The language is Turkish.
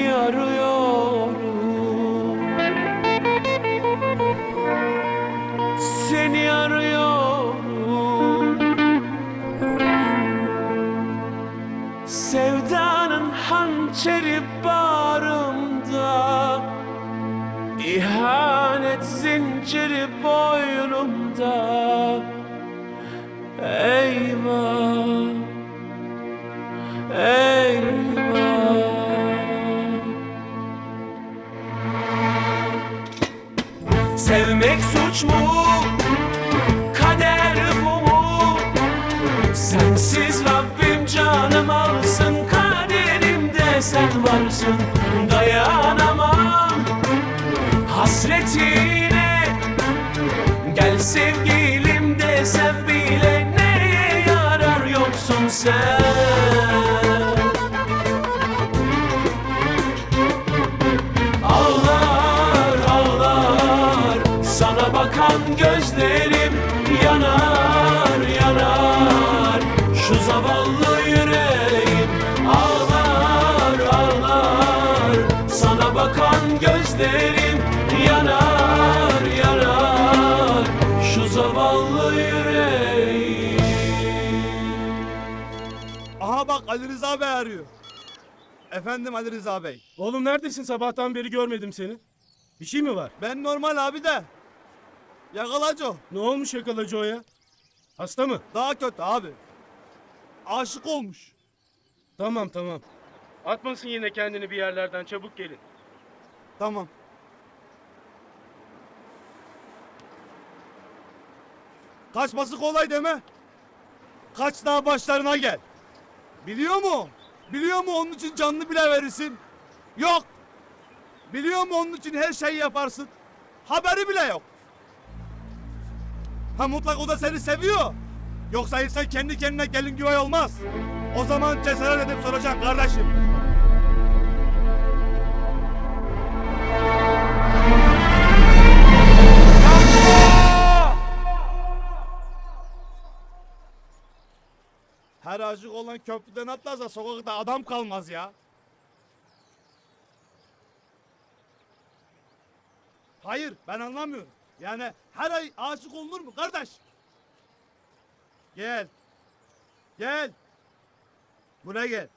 seni arıyorum. Seni arıyorum Sevdanın hançeri bağrımda İhanet zinciri boynumda. Eyvah. Sevmek suç mu? Kader bu mu? Sensiz Rabbim canım alsın Kaderimde sen varsın Dayanamam hasretine Gel sevgilim desem bile Neye yarar yoksun sen Bakan gözlerim Yanar yanar Şu zavallı yüreğim Ağlar ağlar Sana bakan gözlerim Yanar yanar Şu zavallı yüreğim Aha bak Ali Rıza Bey arıyor. Efendim Ali Rıza Bey. Oğlum neredesin? Sabahtan beri görmedim seni. Bir şey mi var? Ben normal abi de. Yakalacı. Ne olmuş yakalacı o ya? Hasta mı? Daha kötü abi. Aşık olmuş. Tamam tamam. Atmasın yine kendini bir yerlerden çabuk gelin. Tamam. Kaçması kolay deme. Kaç daha başlarına gel. Biliyor mu? Biliyor mu onun için canını bile verirsin? Yok. Biliyor mu onun için her şeyi yaparsın? Haberi bile yok. Ha mutlak o da seni seviyor. Yoksa insan kendi kendine gelin güvey olmaz. O zaman cesaret edip soracaksın kardeşim. Her aşık olan köprüden atlarsa sokakta adam kalmaz ya. Hayır ben anlamıyorum. Yani her ay aşık olunur mu kardeş? Gel. Gel. Buraya gel.